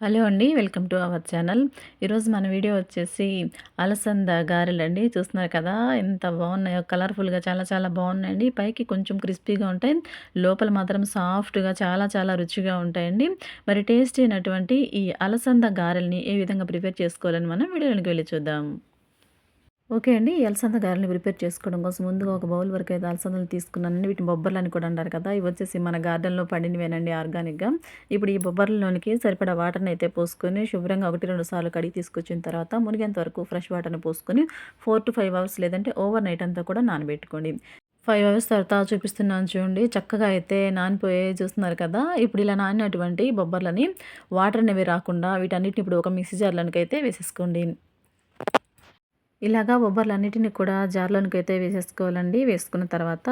Hello అండి welcome to our channel. ఈరోజు మన వీడియో వచ్చేసి అలసంద గారెలు అండి చూస్తున్నారు కదా ఎంత బాగున్నాయో కలర్ఫుల్గా చాలా చాలా బాగున్నాయండి. పైకి కొంచెం క్రిస్పీగా ఉంటాయి. లోపల మాత్రం సాఫ్ట్గా చాలా చాలా రుచిగా ఉంటాయండి. మరి టేస్ట్ అయినటువంటి ఈ అలసంద గారెల్ని ఏ విధంగా ప్రిపేర్ చేసుకోవాలని మనం వీడియోలోకి వెళ్ళి చూద్దాం. ఓకే అండి. ఈ అలసంద గారెలు ప్రిపేర్ చేసుకోవడం కోసం ముందుగా ఒక బౌల్ వరకు అయితే అలసందలు తీసుకున్నానండి వీటిని బొబ్బర్లు అని కూడా అంటారు కదా ఇవి వచ్చేసి మన గార్డెన్లో పండినవేనండి ఆర్గానిక్గా. ఇప్పుడు ఈ బొబ్బర్లలోనికి సరిపడా వాటర్ని అయితే పోసుకొని శుభ్రంగా ఒకటి రెండు సార్లు కడిగి తీసుకొచ్చిన తర్వాత మునిగేంత వరకు ఫ్రెష్ వాటర్ని పోసుకొని ఫోర్ టు ఫైవ్ అవర్స్ లేదంటే ఓవర్ నైట్ అంతా కూడా నానబెట్టుకోండి. ఫైవ్ అవర్స్ తర్వాత చూపిస్తున్నాను చూడండి. చక్కగా అయితే నానిపోయే చూస్తున్నారు కదా ఇప్పుడు ఇలా నానినటువంటి బొబ్బర్లని వాటర్ అనేవి రాకుండా వీటన్నిటిని ఇప్పుడు ఒక మిక్సీ జార్లనికైతే వేసేసుకోండి. ఇలాగా బొబ్బర్లన్నిటిని కూడా జార్లోనికి అయితే వేసేసుకోవాలండి. వేసుకున్న తర్వాత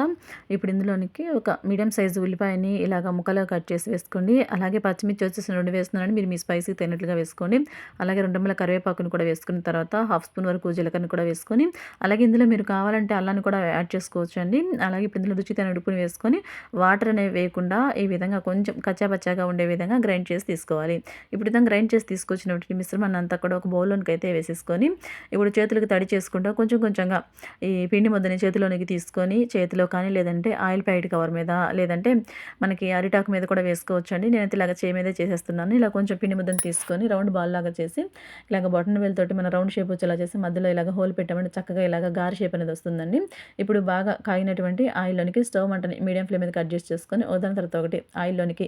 ఇప్పుడు ఇందులోనికి ఒక మీడియం సైజు ఉల్లిపాయని ఇలాగ ముక్కలుగా కట్ చేసి వేసుకోండి. అలాగే పచ్చిమిర్చి వచ్చేసి రెండు వేస్తున్నాను మీరు మీ స్పైసీ తినట్లుగా వేసుకోండి. అలాగే రెండు మళ్ళీ కరివేపాకును కూడా వేసుకున్న తర్వాత హాఫ్ స్పూన్ వరకు జీలకర్ర కూడా వేసుకొని అలాగే ఇందులో మీరు కావాలంటే అల్లాన్ని కూడా యాడ్ చేసుకోవచ్చు అండి అలాగే ఇప్పుడు ఇందులో రుచితైన ఉడుపుని వేసుకొని వాటర్ అనేవి వేయకుండా ఈ విధంగా కొంచెం కచ్చాపచ్చాగా ఉండే విధంగా గ్రైండ్ చేసి తీసుకోవాలి. ఇప్పుడు విధంగా గ్రైండ్ చేసి తీసుకొచ్చినటువంటి మిశ్రమాన్ని అంతా కూడా ఒక బౌల్లోనికి అయితే వేసేసుకొని ఇప్పుడు చేతులకు రెడీ చేసుకుంటూ కొంచెం కొంచెంగా ఈ పిండి ముద్దని చేతిలోనికి తీసుకొని చేతిలో కానీ లేదంటే ఆయిల్ ప్యాకెట్ కవర్ మీద లేదంటే మనకి అరిటాకు మీద కూడా వేసుకోవచ్చు అండి నేను ఇలాగ చేయి మీద చేసేస్తున్నాను. ఇలా కొంచెం పిండి ముద్దని తీసుకొని రౌండ్ బాల్ లాగా చేసి ఇలాగ బటన్ వేలతోటి మన రౌండ్ షేప్ వచ్చేలా చేసి మధ్యలో ఇలాగ హోల్ పెట్టామంటే చక్కగా ఇలాగ గారి షేప్ అనేది వస్తుందండి. ఇప్పుడు బాగా కాగినటువంటి ఆయిల్లోనికి స్టవ్ మంటని మీడియం ఫ్లేమ్ మీద కట్ చేసి చేసుకొని వదిన తర్వాత ఒకటి ఆయిల్లోనికి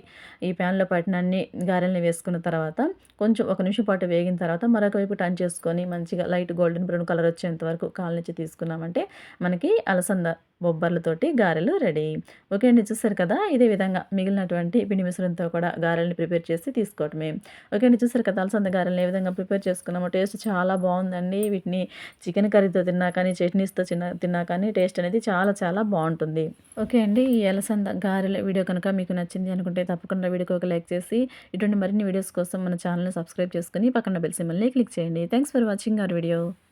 ఈ ప్యాన్లో పట్టిన అన్ని గారెల్ని వేసుకున్న తర్వాత కొంచెం ఒక నిమిషం పాటు వేగిన తర్వాత మరొక వైపు టర్న్ చేసుకొని మంచిగా లైట్ గోల్డెన్ బ్రౌన్ కలర్ వచ్చేంత వరకు కాలనిచ్చి తీసుకున్నామంటే మనకి అలసంద బొబ్బర్లతోటి గారెలు రెడీ. ఓకే అండి చూసారు కదా? ఇదే విధంగా మిగిలినటువంటి పిండి మిశ్రమంతో కూడా గారెల్ని ప్రిపేర్ చేసి తీసుకోవటమే. ఓకే అండి చూసారు కదా? అలసంద గారెల్ని ఏ విధంగా ప్రిపేర్ చేసుకున్నామో టేస్ట్ చాలా బాగుందండి. వీటిని చికెన్ కర్రీతో తిన్నా కానీ చట్నీస్తో చిన్న తిన్నా కానీ టేస్ట్ అనేది చాలా చాలా బాగుంటుంది. ఓకే అండి ఈ అలసంద గారెల వీడియో కనుక మీకు నచ్చింది అనుకుంటే తప్పకుండా వీడియోకి ఒక లైక్ చేసి ఇటువంటి మరిన్ని వీడియోస్ కోసం మన ఛానల్ని సబ్స్క్రైబ్ చేసుకుని పక్కన బెల్ సిమ్మల్ని క్లిక్ చేయండి. Thanks for watching our video.